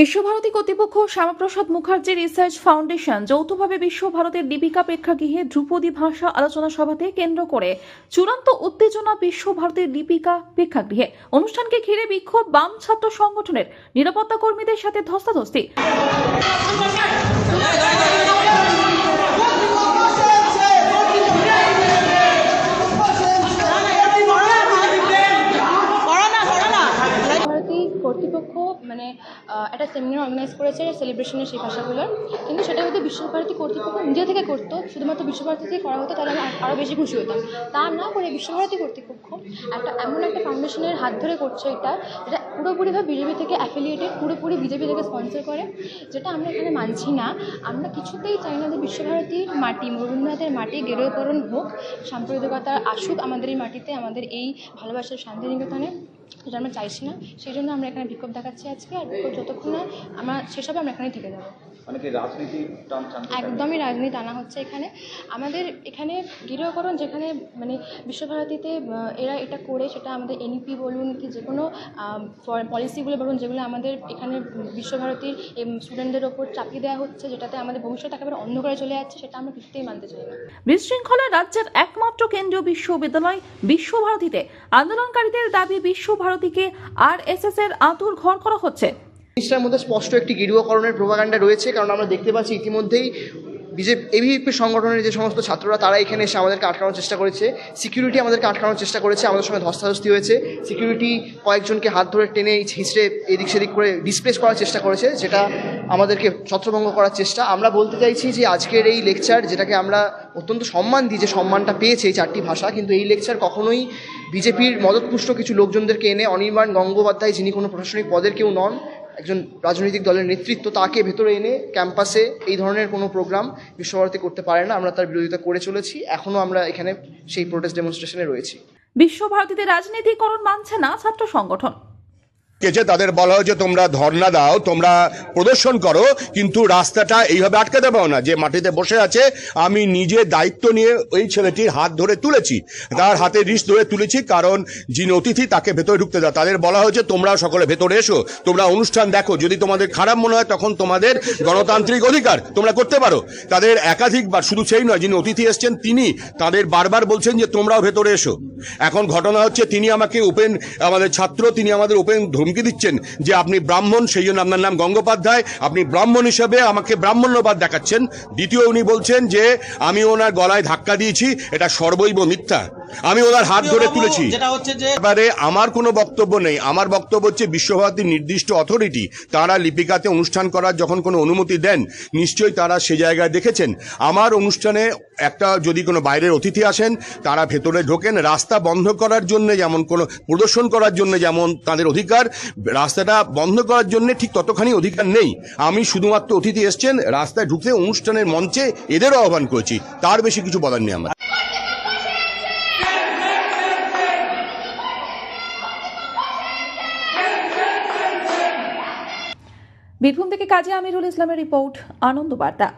বিশ্বভারতী কর্তৃপক্ষ Shyamaprasad Mukherjee research foundation যৌথভাবে বিশ্বভারতের দীপিকা প্রেক্ষাগৃহে ধ্রুপদী ভাষা আলোচনা সভাতে কেন্দ্র করে চূড়ান্ত উত্তেজনা বিশ্বভারতীর দীপিকা প্রেক্ষাগৃহে অনুষ্ঠানকে ঘিরে বিক্ষোভ বাম ছাত্র সংগঠনের নিরাপত্তা কর্মীদের সাথে ধস্তাধস্তি। কর্তৃপক্ষ মানে একটা সেমিনার অর্গানাইজ করেছে সেলিব্রেশনের সেই ভাষাগুলোর কিন্তু সেটা যদি বিশ্বভারতী কর্তৃপক্ষ নিজে থেকে করতো, শুধুমাত্র বিশ্বভারতী থেকে করা হতো, তাহলে আমি আরও বেশি খুশি হতাম। তা না করে বিশ্বভারতী কর্তৃপক্ষ একটা এমন একটা ফাউন্ডেশনের হাত ধরে করছে এটা, যেটা পুরোপুরিভাবে বিজেপি থেকে অ্যাফিলিয়েটেড পুরোপুরি বিজেপি থেকে স্পন্সর করে, যেটা আমরা এখানে মানছি না। আমরা কিছুতেই চাই না যে বিশ্বভারতীর মাটি রবীন্দ্রনাথের মাটি গেরুয়াকরণ হোক সাম্প্রদায়িকতা আসুক আমাদের এই মাটিতে, আমাদের এই ভালোবাসার শান্তিনিকেতনে। যেটা আমরা চাইছি না সেই জন্য আমরা এখানে বিক্ষোভ দেখাচ্ছি আজকে। আর বিক্ষোভ যতক্ষণ না আমরা সেসবে আমরা এখানে থেকে যাব। মানে? একদমই রাজনীতি আনা হচ্ছে এখানে। আমাদের এখানে গৃহকরণ যেখানে মানে বিশ্বভারতীতে এরা এটা করে সেটা আমাদের এনইপি বলুন কি যে কোনো পলিসিগুলো বলুন যেগুলো আমাদের এখানে বিশ্বভারতীর স্টুডেন্টদের ওপর চাপিয়ে দেওয়া হচ্ছে যেটাতে আমাদের ভবিষ্যৎ একেবারে অন্ধকারে চলে যাচ্ছে সেটা আমরা কিছুতেই মানতে চাই না। বিশৃঙ্খলা রাজ্যের একমাত্র কেন্দ্রীয় বিশ্ববিদ্যালয় বিশ্বভারতীতে। আন্দোলনকারীদের দাবি বিশ্বভারতীকে আর এস এস এর আতুর ঘর করা হচ্ছে। জিনিসটার মধ্যে স্পষ্ট একটি গেরুয়াকরণের প্রভাকাণ্ডা রয়েছে, কারণ আমরা দেখতে পাচ্ছি ইতিমধ্যেই বিজেপি এবিপি সংগঠনের যে সমস্ত ছাত্ররা, তারা এখানে এসে আমাদেরকে আটকানোর চেষ্টা করেছে। সিকিউরিটি আমাদেরকে আটকানোর চেষ্টা করেছে, আমাদের সঙ্গে ধস্তাধস্তি হয়েছে। সিকিউরিটি কয়েকজনকে হাত ধরে টেনে হিঁচড়ে এদিক সেদিক করে ডিসপ্লেস করার চেষ্টা করেছে, যেটা আমাদেরকে ছত্রভঙ্গ করার চেষ্টা। আমরা বলতে চাইছি যে আজকের এই লেকচার যেটাকে আমরা অত্যন্ত সম্মান দিই যে সম্মানটা পেয়েছে এই চারটি ভাষা, কিন্তু এই লেকচার কখনোই বিজেপির মদতপুষ্ট কিছু লোকজনদেরকে এনে অনির্বাণ গঙ্গোপাধ্যায়, যিনি কোনো প্রশাসনিক পদের কেউ নন, একজন রাজনৈতিক দলের নেতৃত্ব, তাকে ভেতরে এনে ক্যাম্পাসে এই ধরনের কোনো প্রোগ্রাম বিশ্বভারতী করতে পারে না। আমরা তার বিরোধিতা করে চলেছি। এখনও আমরা এখানে সেই প্রোটেস্ট ডেমনস্ট্রেশনে রয়েছি। বিশ্বভারতীতে রাজনীতিকরণ মানছে না ছাত্র সংগঠন। কেছে তাদের বলা হয়েছে তোমরা ধর্ণা দাও, তোমরা প্রদর্শন করো, কিন্তু রাস্তাটা এইভাবে আটকে দেবো না। যে মাটিতে বসে আছে, আমি নিজে দায়িত্ব নিয়ে ওই ছেলেটির হাত ধরে তুলেছি। তার হাতে রিস ধরে তুলেছি, কারণ যিনি অতিথি তাকে ভেতরে ঢুকতে দাও। তাদের বলা হয়েছে, তোমরা সকলে ভেতরে এসো, তোমরা অনুষ্ঠান দেখো। যদি তোমাদের খারাপ মনে হয়, তখন তোমাদের গণতান্ত্রিক অধিকার তোমরা করতে পারো। তাদের একাধিকবার, শুধু সেই নয়, যিনি অতিথি এসছেন, তিনি তাদের বারবার বলছেন যে, তোমরাও ভেতরে এসো। এখন ঘটনা হচ্ছে, তিনি আমাকে ওপেন, আমাদের ছাত্র, তিনি আমাদের ওপেন ধমকি দিচ্ছেন যে আপনি ব্রাহ্মণ, সেই জন্য আপনার নাম গঙ্গোপাধ্যায়। আপনি ব্রাহ্মণ হিসেবে আমাকে ব্রাহ্মণ্যবাদ দেখাচ্ছেন। দ্বিতীয় উনি বলছেন যে, আমি ওনার গলায় ধাক্কা দিয়েছি, এটা সর্বৈব মিথ্যা। আমি ওনার হাত ধরে তুলেছি। এবারে আমার কোনো বক্তব্য নেই। আমার বক্তব্য হচ্ছে বিশ্বভারতীর নির্দিষ্ট অথরিটি তারা লিপিকাতে অনুষ্ঠান করার যখন কোনো অনুমতি দেন নিশ্চয়ই তারা সে জায়গায় দেখেছেন। আমার অনুষ্ঠানে একটা যদি কোনো বাইরের অতিথি আসেন তারা ভেতরে ঢোকেন। রাস্তা বন্ধ করার জন্য যেমন কোনো প্রদর্শন করার জন্য যেমন তাদের অধিকার রাস্তাটা বন্ধ করার জন্য ঠিক ততখানি অধিকার নেই। আমি শুধুমাত্র অতিথি এসছেন রাস্তায় ঢুকতে অনুষ্ঠানের মঞ্চে এদেরও আহ্বান করেছি। তার বেশি কিছু বলার নেই আমার। বীরভূম থেকে কাজী আমিরুল ইসলামের রিপোর্ট আনন্দ বার্তা